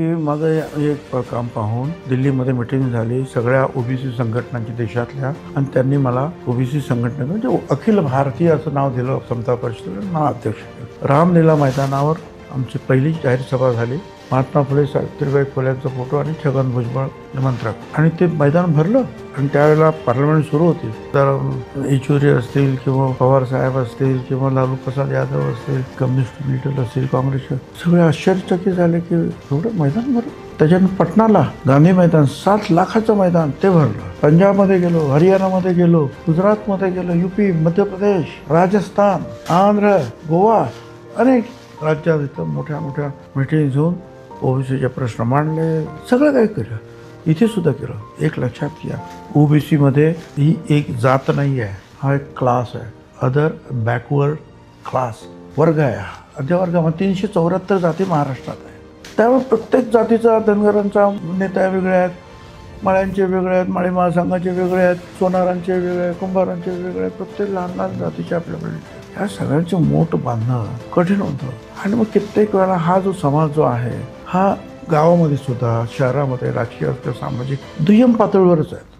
मी माझं एक काम पाहून दिल्लीमध्ये मिटिंग झाली. सगळ्या ओबीसी संघटनांची देशातल्या आणि त्यांनी मला ओबीसी संघटने म्हणजे अखिल भारतीय असं नाव दिलं. समता परिषदेला ना अध्यक्ष रामलीला मैदानावर आमची पहिली जाहीर सभा झाली. महात्मा फुले सावित्रीबाई फुल्यांचा फोटो आणि छगन भुजबळ निमंत्रक. आणि ते मैदान भरलं आणि त्यावेळेला पार्लमेंट सुरू होती. तर येचुरी असतील किंवा पवार साहेब असतील किंवा लालू प्रसाद यादव असतील कम्युनिस्ट लिडर असतील काँग्रेसचे सगळे आश्चर्यचकित झाले की एवढं मैदान भरलं. त्याच्यानं पटनाला गांधी मैदान सात लाखाचं मैदान ते भरलं. पंजाबमध्ये गेलो हरियाणामध्ये गेलो गुजरातमध्ये गेलो युपी मध्य प्रदेश राजस्थान आंध्र गोवा अनेक राज्यात इथं मोठ्या मोठ्या मिटिंग घेऊन ओबीसीचे प्रश्न मांडले सगळं काही केलं. इथे सुद्धा केलं. एक लक्षात घ्या. ओबीसीमध्ये ही एक जात नाही आहे. हा एक क्लास आहे. अदर बॅकवर्ड क्लास वर्ग आहे हा. आणि त्या वर्गामध्ये तीनशे चौऱ्याहत्तर जाती महाराष्ट्रात आहे त्यामुळे प्रत्येक जातीचा धनगरांचा नेता वेगळे आहेत. माळ्यांचे वेगळे आहेत माळी महासंघाचे वेगळे आहेत सोनारांचे वेगळे आहेत कुंभारांचे वेगळे आहेत. प्रत्येक लहान लहान जातीचे आपल्याकडे ह्या सगळ्यांचे मोठ बांधणं कठीण होतं. आणि मग कित्येक वेळा हा जो समाज जो आहे हा गावामध्ये सुद्धा शहरामध्ये राजकीय अर्थ सामाजिक दुय्यम पातळीवरच आहे